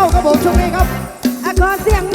เข้าครับผมช่วงนี้ครับอากอเสียง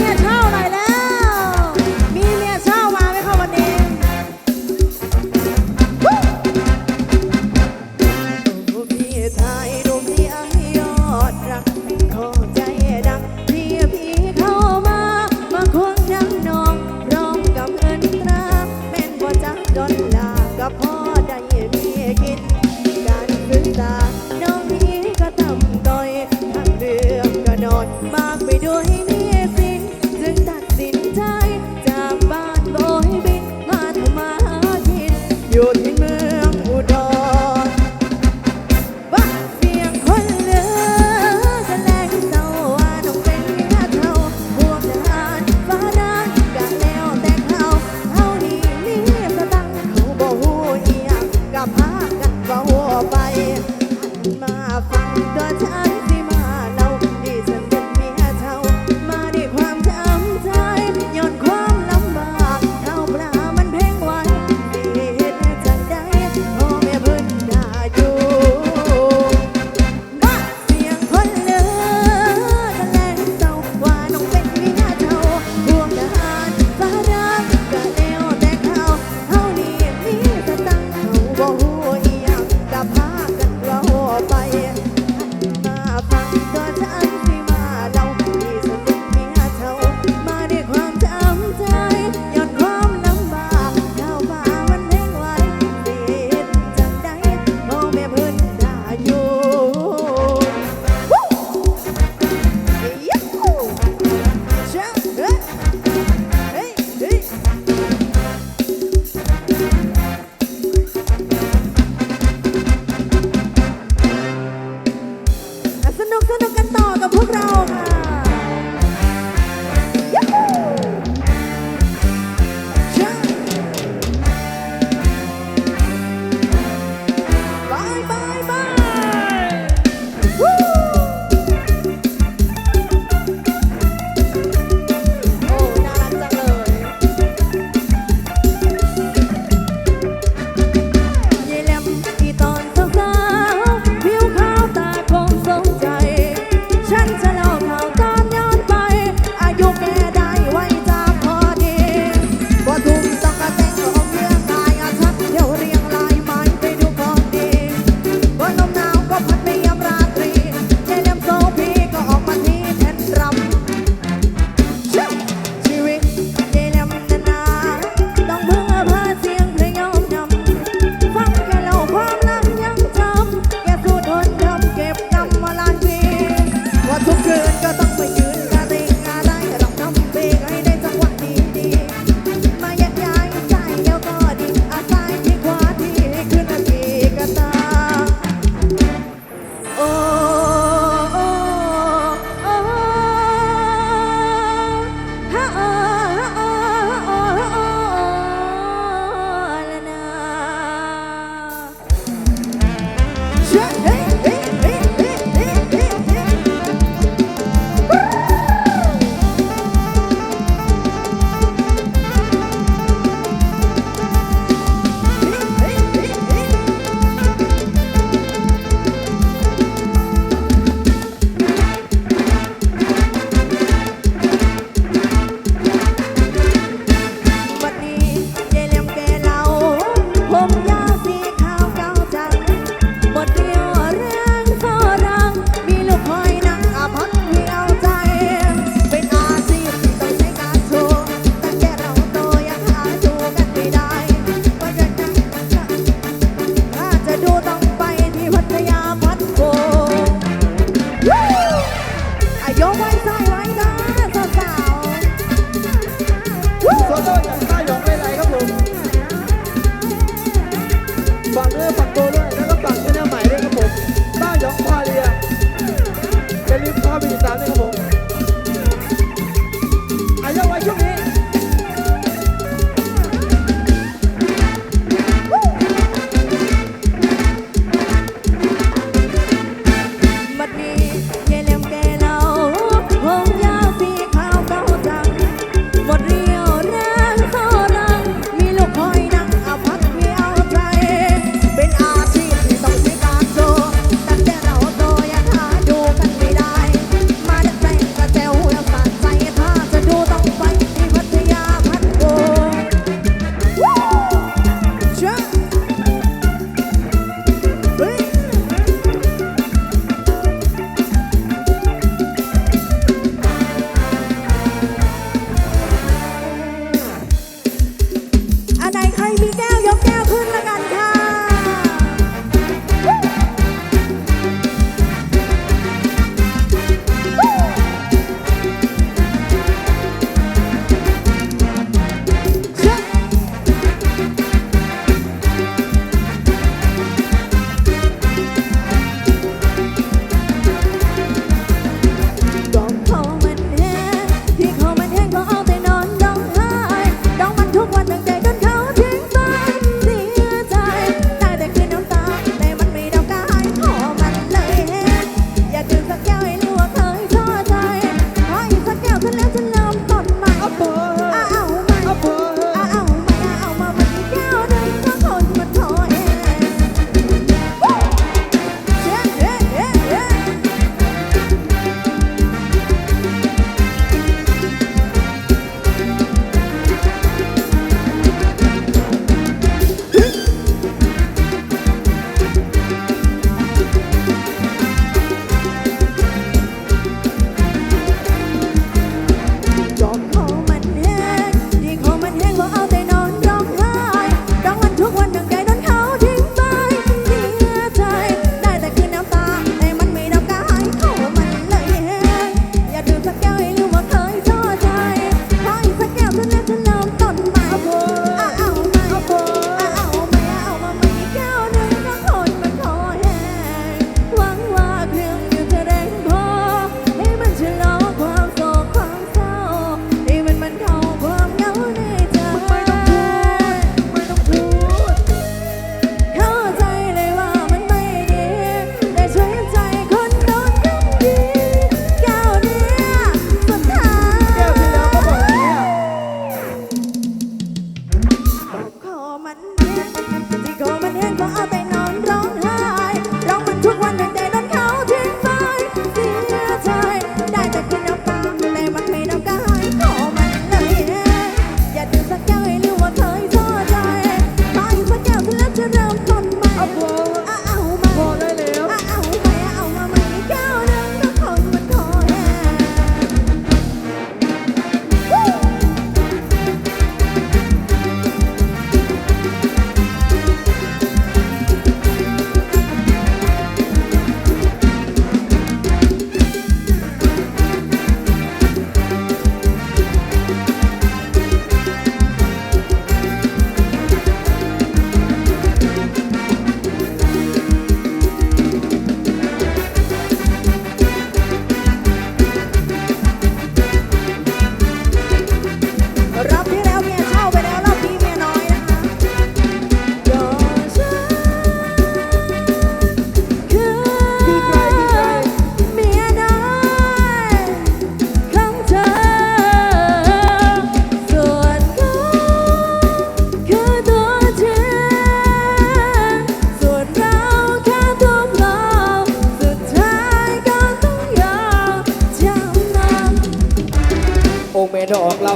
Colombia.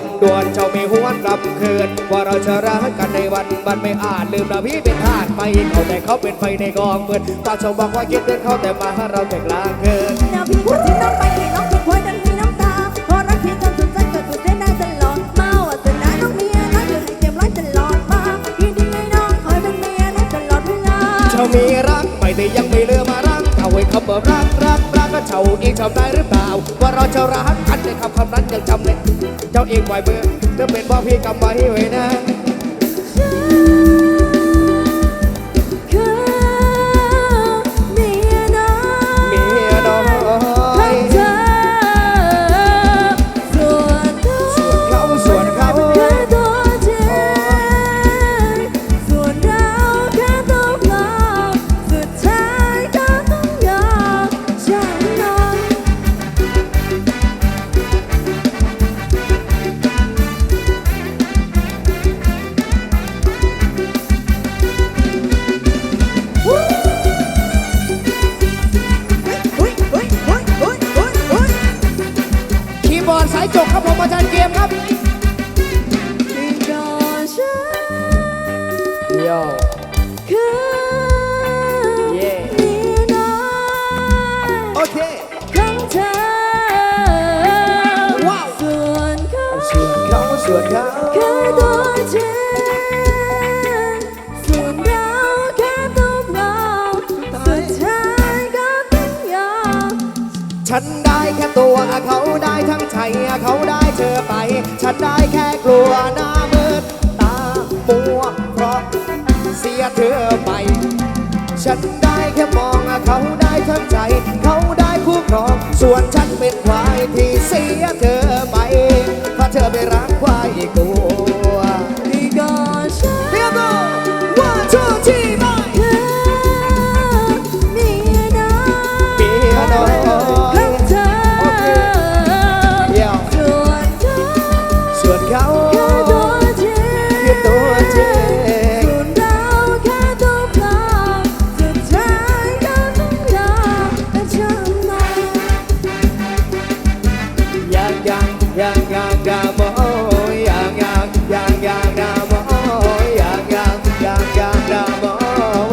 ำดวนเจ้ามีหวนรำเคืนว่าเราจะรักกันในวันวันไม่อาจลืมนะพี่เป็นทาสไปเขาแต่เขาเป็นไฟในกองเมือนป้าชาวบอกว่าคิดเดินเขาแต่มาหาเราแต่กลางคืนน้ำพี่พูดที่น้องไปที่น้องที่ควายดันมีน้ำตาเพราะรักที่ทำสุดใจเกิดสุดเส้นได้ตลอดมาว่าแต่น้าน้องเมียน้องอยู่ให้เต็มร้อยตลอดมาพี่ดีให้น้องคอยเป็นเมียน้องตลอดเวลาเจ้ามีรักไม่ได้ยังไม่เลือมารักเอาไว้คำว่ารักรักรักก็เจ้าเองจำได้หรือเปล่า ว่าเราจะรักกันในคำคำนั้นยังจำเลยเจ้าเองไหวเบอร์จะเป็นว่าพี่กำไว้ไว้นะ ใครเขาได้เธอไป ฉันได้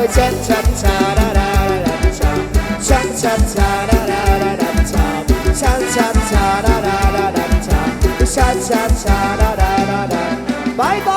boy cha cha cha ra ra ra cha cha cha cha ra ra ra ra cha cha cha cha ra ra ra ra cha cha cha ra ra ra ra bye bye